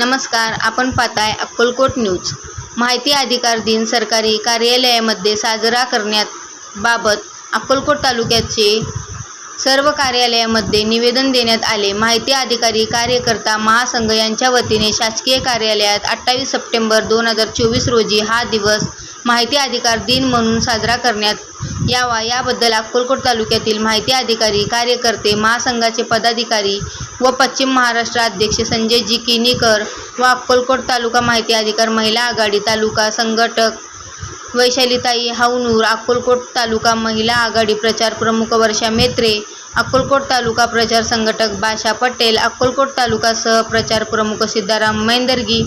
नमस्कार आपण पाहताय अक्कलकोट न्यूज. माहिती अधिकार दिन सरकारी कार्यालयामध्ये साजरा करण्यात बाबत अक्कलकोट तालुक्याचे सर्व कार्यालयामध्ये निवेदन देण्यात आले. माहिती अधिकारी कार्यकर्ता महासंघ यांच्या वतीने शासकीय कार्यालयात अठ्ठावीस सप्टेंबर दोन हजार चोवीस रोजी हा दिवस माहिती अधिकार दिन म्हणून साजरा करण्यात यावा. याबद्दल अक्कलकोट तालुक्यातील माहिती अधिकारी कार्यकर्ते महासंघाचे पदाधिकारी व पश्चिम महाराष्ट्र अध्यक्ष संजयजी किनीकर व अक्कलकोट तालुका माहिती अधिकार महिला आघाडी तालुका संघटक वैशालीताई हाऊनूर अक्कलकोट तालुका महिला आघाडी प्रचार प्रमुख वर्षा मेत्रे अक्कलकोट तालुका प्रचार संघटक बाशा पटेल अक्कलकोट तालुका सहप्रचार प्रमुख सिद्धाराम मैंदर्गी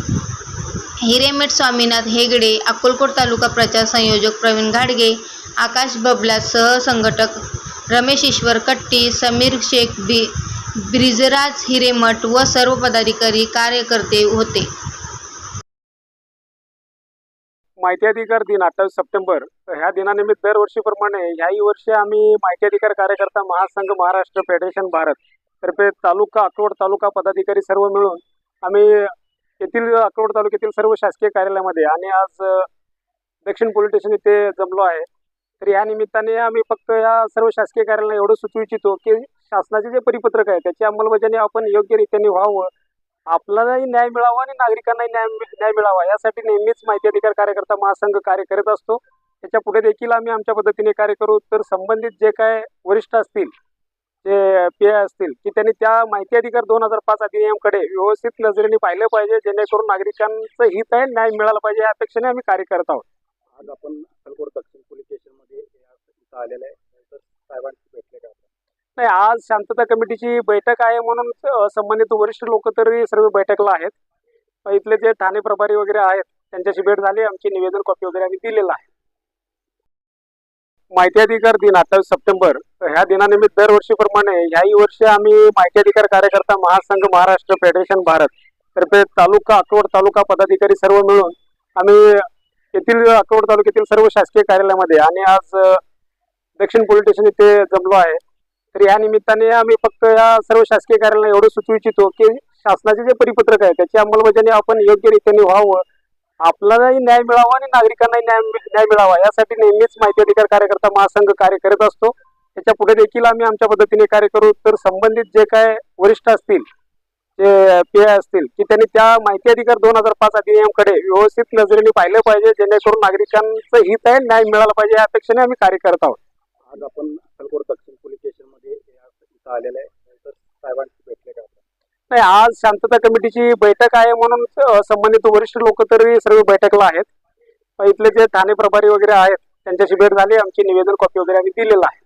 हिरेमेठ स्वामीनाथ हेगडे अक्कलकोट तालुका प्रचार संयोजक प्रवीण घाडगे आकाश बबला सहसंघटक रमेश ईश्वर कट्टी समीर शेख बी ब्रिजराज हिरेमठ व सर्व पदाधिकारी कार्यकर्ते होते. माहिती अधिकार दिन अठ्ठावीस सप्टेंबर. ह्या दिनानिमित्त दरवर्षीप्रमाणे ह्याही वर्षी आम्ही माहिती अधिकार कार्यकर्ता महासंघ महाराष्ट्र फेडरेशन भारत तर्फे तालुका अक्रोड तालुका पदाधिकारी सर्व मिळून आम्ही येथील अक्रोड तालुक्यातील सर्व शासकीय कार्यालयामध्ये आणि आज दक्षिण पोलीस स्टेशन इथे जमलो आहे. तर या निमित्ताने आम्ही फक्त या सर्व शासकीय कार्यालयाला एवढं सुचवू इच्छितो की शासनाचे जे परिपत्रक आहे त्याची अंमलबजावणी आपण योग्य व्हावं आपल्यालाही न्याय मिळावा आणि नागरिकांनाही न्याय न्याय मिळावा. यासाठी नेहमीच माहिती अधिकार कार्यकर्ता महासंघ कार्य करत असतो. त्याच्या पुढे देखील आम्ही आमच्या पद्धतीने कार्य करू. तर संबंधित जे काय वरिष्ठ असतील जे पी आय असतील की त्यांनी त्या माहिती अधिकार दोन हजार पाच अधिनियमकडे व्यवस्थित नजरेने पाहिलं पाहिजे जेणेकरून नागरिकांचं हित आहे न्याय मिळाला पाहिजे या अपेक्षेने आम्ही कार्य करत आहोत. आज आपण अक्कलकोट दक्षिण पोलीस स्टेशनमध्ये या इथं आलेलं आहे नंतर साहेबांशी भेटले का आपण? नाही आज शांतता कमिटीची बैठक आहे म्हणून संबंधित वरिष्ठ लोक तरी सर्व बैठकला आहेत. इथले जे ठाणे प्रभारी वगैरे आहेत त्यांच्याशी भेट झाली आमची निवेदन कॉपी वगैरे आम्ही दिलेलं आहे. माहिती अधिकार दिन अठ्ठावीस सप्टेंबर ह्या दिनानिमित्त दरवर्षीप्रमाणे ह्याही वर्षी आम्ही माहिती अधिकार कार्यकर्ता महासंघ महाराष्ट्र फेडरेशन भारत तर्फे तालुका अक्रोड तालुका पदाधिकारी सर्व मिळून आम्ही येथील अक्रोड तालुक्यातील सर्व शासकीय कार्यालयामध्ये आणि आज दक्षिण पोलीस स्टेशन इथे जमलो आहे. तर या निमित्ताने आम्ही फक्त या सर्व शासकीय कार्यालयाला एवढं सुचवू इच्छितो की शासनाचे जे परिपत्रक आहे त्याची अंमलबजावणी आपण योग्य रीतीने व्हावं. आपल्यालाही न्याय मिळावा आणि नागरिकांनाही न्याय न्याय मिळावा. यासाठी नेहमीच माहिती अधिकार कार्यकर्ता महासंघ कार्य करत असतो. त्याच्या पुढे देखील आम्ही आमच्या पद्धतीने कार्य करू. तर संबंधित जे काय वरिष्ठ असतील जे पी आय असतील की त्यांनी त्या माहिती अधिकार दोन हजार पाच अधिनियमकडे व्यवस्थित नजरेने पाहिलं पाहिजे जेणेकरून नागरिकांचं हित आहे न्याय मिळाला पाहिजे या अपेक्षेने आम्ही कार्य करत आहोत. आज आपण अक्कलकोट दक्षिण पोलीस आलेलं आहे. नंतर साहेबांशी भेटले का? आपण? नाही आज शांतता कमिटीची बैठक आहे म्हणून अ, संबंधित वरिष्ठ लोक तरी सर्व बैठकला आहेत. अ, इथले जे ठाणे प्रभारी वगैरे आहेत त्यांच्याशी भेट झाली आमची निवेदन कॉपी वगैरे आम्ही दिलेलं आहे.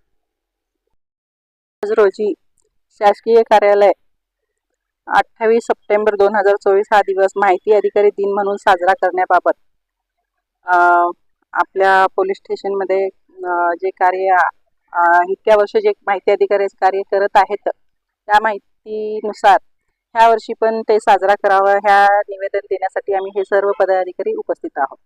आज रोजी शासकीय कार्यालय अठ्ठावीस सप्टेंबर दोन हजार चोवीस हा दिवस माहिती अधिकारी दिन म्हणून साजरा करण्याबाबत अ, आपल्या पोलीस स्टेशनमध्ये अ, जे कार्य इतक्या वर्ष जे माहिती अधिकारी कार्य करत आहेत त्या माहितीनुसार ह्या वर्षी पण ते साजरा करावं ह्या निवेदन देण्यासाठी आम्ही हे सर्व पदाधिकारी उपस्थित आहोत.